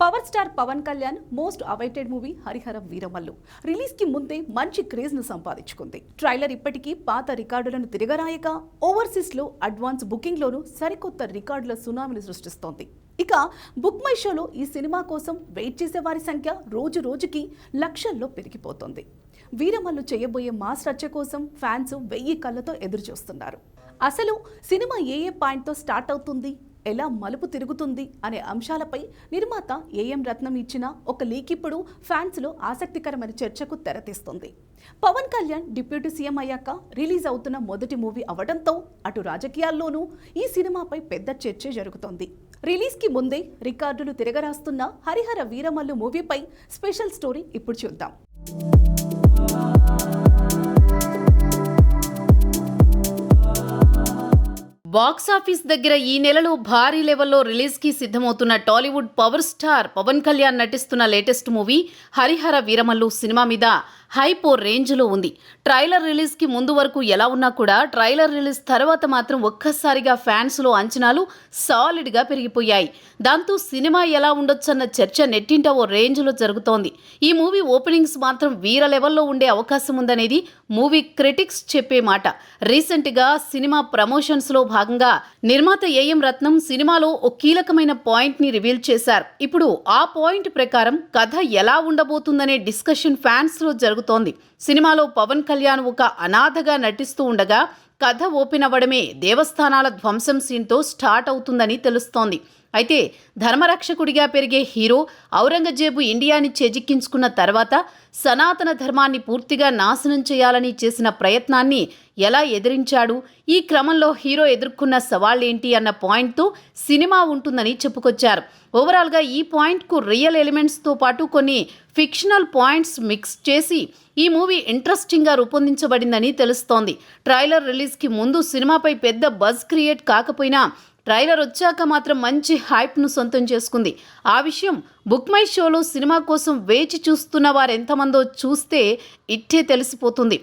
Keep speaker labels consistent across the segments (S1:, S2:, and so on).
S1: Power star Pawan Kalyan most awaited movie Harihara Veeramallu. రిలీజ్కి ముందే మంచి క్రేజ్ను సంపాదించుకుంది. ట్రైలర్ ఇప్పటికీ పాత రికార్డులను తిరగరాయక ఓవర్సీస్లో అడ్వాన్స్ బుకింగ్ లోను సరికొత్త రికార్డుల సునామీని సృష్టిస్తోంది. ఇక బుక్ మై షోలో ఈ సినిమా కోసం వెయిట్ చేసే వారి సంఖ్య రోజు రోజుకి లక్షల్లో పెరిగిపోతుంది. వీరమల్లు చేయబోయే మాస్ రచ్చ కోసం ఫ్యాన్స్ వెయ్యి కళ్ళతో ఎదురు చూస్తున్నారు అసలు సినిమా ఏ ఏ పాయింట్తో స్టార్ట్ అవుతుంది? ఎలా మలుపు తిరుగుతుంది అనే అంశాలపై నిర్మాత ఏఎం రత్నం ఇచ్చిన ఒక లీక్ ఇప్పుడు ఫ్యాన్స్లో ఆసక్తికరమైన చర్చకు తెరతీస్తుంది. పవన్ కళ్యాణ్ డిప్యూటీ సీఎం అయ్యాక రిలీజ్ అవుతున్న మొదటి మూవీ అవడంతో అటు రాజకీయాల్లోనూ ఈ సినిమాపై పెద్ద చర్చ జరుగుతోంది. రిలీజ్కి ముందే రికార్డులు తిరగరాస్తున్న హరిహర వీరమల్లు మూవీపై స్పెషల్ స్టోరీ ఇప్పుడు చూద్దాం.
S2: బాక్సాఫీస్ దగ్గర ఈ నెలలో భారీ లెవెల్లో రిలీజ్కి సిద్ధమవుతున్న Tollywood power star Pawan Kalyan నటిస్తున్న latest movie Harihara Veeramallu cinema మీద హైప్ ఓ రేంజ్లో ఉంది. ట్రైలర్ రిలీజ్కి ముందు వరకు ఎలా ఉన్నా కూడా ట్రైలర్ రిలీజ్ తర్వాత మాత్రం ఒక్కసారిగా ఫ్యాన్స్లో అంచనాలు సాలిడ్గా పెరిగిపోయాయి. దాంతో సినిమా ఎలా ఉండొచ్చన్న చర్చ నెట్టింట ఓ రేంజ్లో జరుగుతోంది. ఈ మూవీ ఓపెనింగ్స్ మాత్రం వీర లెవెల్లో ఉండే అవకాశం ఉందనేది మూవీ క్రిటిక్స్ చెప్పే మాట. రీసెంట్గా సినిమా ప్రమోషన్స్లో భాగంగా నిర్మాత ఏఎం రత్నం సినిమాలో ఓ కీలకమైన పాయింట్ని రివీల్ చేశారు. ఇప్పుడు ఆ పాయింట్ ప్రకారం కథ ఎలా ఉండబోతుందనే డిస్కషన్ ఫ్యాన్స్లో జరుగుతోంది. సినిమాలో పవన్ కళ్యాణ్ ఒక అనాథగా నటిస్తూ ఉండగా కథ ఓపెన్ అవ్వడమే దేవస్థానాల ధ్వంసం సీన్తో స్టార్ట్ అవుతుందని తెలుస్తోంది. అయితే ధర్మరక్షకుడిగా పెరిగే హీరో ఔరంగజేబు ఇండియాని చేజిక్కించుకున్న తర్వాత సనాతన ధర్మాన్ని పూర్తిగా నాశనం చేయాలని చేసిన ప్రయత్నాన్ని ఎలా ఎదిరించాడు? ఈ క్రమంలో హీరో ఎదుర్కొన్న సవాళ్ళేంటి అన్న పాయింట్తో సినిమా ఉంటుందని చెప్పుకొచ్చారు. ఓవరాల్గా ఈ పాయింట్కు రియల్ ఎలిమెంట్స్తో పాటు కొన్ని ఫిక్షనల్ పాయింట్స్ మిక్స్ చేసి ఈ మూవీ ఇంట్రెస్టింగ్గా రూపొందించబడిందని తెలుస్తోంది. ట్రైలర్ రిలీజ్కి ముందు సినిమాపై పెద్ద బజ్ క్రియేట్ కాకపోయినా ట్రైలర్ వచ్చాక మాత్రం మంచి హైప్ను సొంతం చేసుకుంది. ఆ విషయం బుక్ మై షోలో సినిమా కోసం వేచి చూస్తున్న వారెంతమందో చూస్తే ఇట్టే తెలిసిపోతుంది.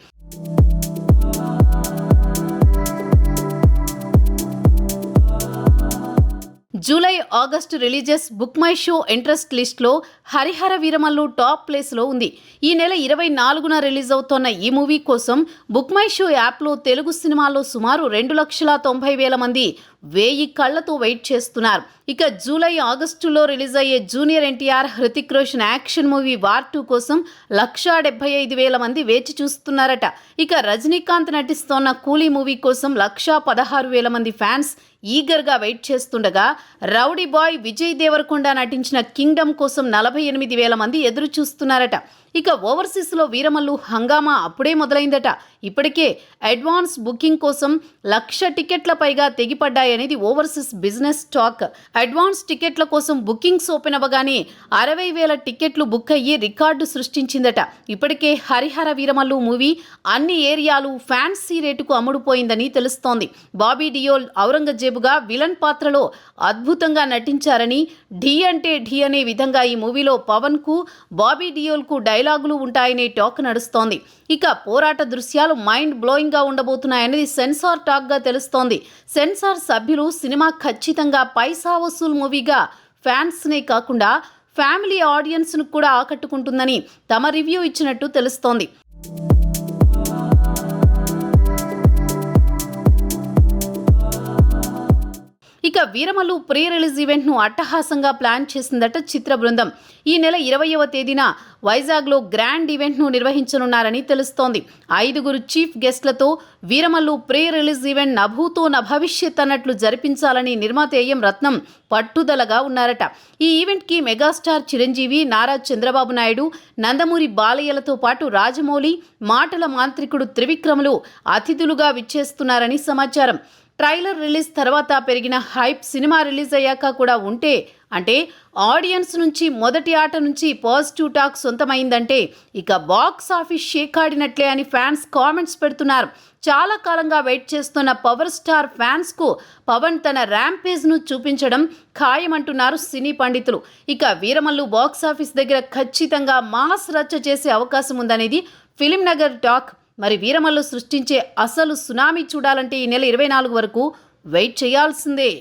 S2: July August releases book my show interest లిస్ట్లో హరిహర వీరమల్లు టాప్ ప్లేస్లో ఉంది. ఈ నెల ఇరవై నాలుగున రిలీజ్ అవుతోన్న ఈ మూవీ కోసం బుక్ మై షో యాప్లో తెలుగు సినిమాల్లో సుమారు రెండు లక్షల తొంభై వేల మంది వేయి కళ్ళతో వెయిట్ చేస్తున్నారు. ఇక జూలై ఆగస్టులో రిలీజ్ అయ్యే junior NTR Hrithik Roshan action movie war two కోసం లక్షా డెబ్బై ఐదు వేల మంది వేచి చూస్తున్నారట. ఇక రజనీకాంత్ నటిస్తోన్న కూలీ మూవీ కోసం లక్షా పదహారు వేల మంది ఫ్యాన్స్ ఈగర్గా వెయిట్ చేస్తుండగా రౌడీ బాయ్ విజయ్ దేవరకొండ నటించిన కింగ్డమ్ కోసం నలభై ఎనిమిది వేల మంది ఎదురు చూస్తున్నారట. ఇక ఓవర్సీస్లో వీరమల్లు హంగామా అప్పుడే మొదలైందట. ఇప్పటికే అడ్వాన్స్ బుకింగ్ కోసం లక్ష టికెట్ల పైగా తెగిపడ్డాయి. అనేది ఓవర్సీస్ బిజినెస్ టాక్. అడ్వాన్స్ టికెట్ల కోసం బుకింగ్స్ ఓపెన్ అవ్వగానే అరవై వేల టికెట్లు బుక్ అయ్యి రికార్డు సృష్టించిందట. ఇప్పటికే హరిహర వీరమల్లు మూవీ అన్ని ఏరియాలు ఫ్యాన్సీ రేటుకు అమ్ముడుపోయిందని తెలుస్తోంది. బాబీ డియోల్ ఔరంగజేబుగా విలన్ పాత్రలో అద్భుతంగా నటించారని ఢీ అంటే ఢీ అనే విధంగా ఈ మూవీలో పవన్కు బాబీ డియోల్కు డైలాగులు ఉంటాయనే టాక్ నడుస్తోంది. ఇక పోరాట దృశ్యాలు మైండ్ బ్లోయింగ్గా ఉండబోతున్నాయనేది సెన్సార్ టాక్గా తెలుస్తోంది. సెన్సార్ సభ్యులు సినిమా ఖచ్చితంగా పైసా వసూల్ మూవీగా ఫ్యాన్స్నే కాకుండా ఫ్యామిలీ ఆడియన్స్ను కూడా ఆకట్టుకుంటుందని తమ రివ్యూ ఇచ్చినట్టు తెలుస్తోంది. ఇక వీరమల్లు ప్రీ రిలీజ్ ఈవెంట్ను అట్టహాసంగా ప్లాన్ చేసిందట చిత్ర బృందం. ఈ నెల ఇరవయవ తేదీన వైజాగ్లో గ్రాండ్ ఈవెంట్ను నిర్వహించనున్నారని తెలుస్తోంది. ఐదుగురు చీఫ్ గెస్ట్లతో వీరమల్లు ప్రీ రిలీజ్ ఈవెంట్ నభూతో నభవిష్యత్ అన్నట్లు జరిపించాలని నిర్మాత ఏఎం రత్నం పట్టుదలగా ఉన్నారట. ఈ ఈవెంట్కి మెగాస్టార్ చిరంజీవి నారా చంద్రబాబు నాయుడు నందమూరి బాలయ్యలతో పాటు రాజమౌళి మాటల మాంత్రికుడు త్రివిక్రములు అతిథులుగా విచ్చేస్తున్నారని సమాచారం. ట్రైలర్ రిలీజ్ తర్వాత పెరిగిన హైప్ సినిమా రిలీజ్ అయ్యాక కూడా ఉంటే అంటే ఆడియన్స్ నుంచి మొదటి ఆట నుంచి పాజిటివ్ టాక్ సొంతమైందంటే ఇక బాక్స్ ఆఫీస్ షేక్ ఆడినట్లే అని ఫ్యాన్స్ కామెంట్స్ పెడుతున్నారు. చాలా కాలంగా వెయిట్ చేస్తున్న పవర్ స్టార్ ఫ్యాన్స్కు పవన్ తన ర్యాంపేజ్ను చూపించడం ఖాయమంటున్నారు సినీ పండితులు. ఇక వీరమల్లు బాక్స్ ఆఫీస్ దగ్గర ఖచ్చితంగా మాస్ రచ్చ చేసే అవకాశం ఉందనేది ఫిలిం నగర్ టాక్. మరి వీరమల్లు సృష్టించే అసలు సునామీ చూడాలంటే ఈ నెల ఇరవై నాలుగు వరకు వెయిట్ చేయాల్సిందే.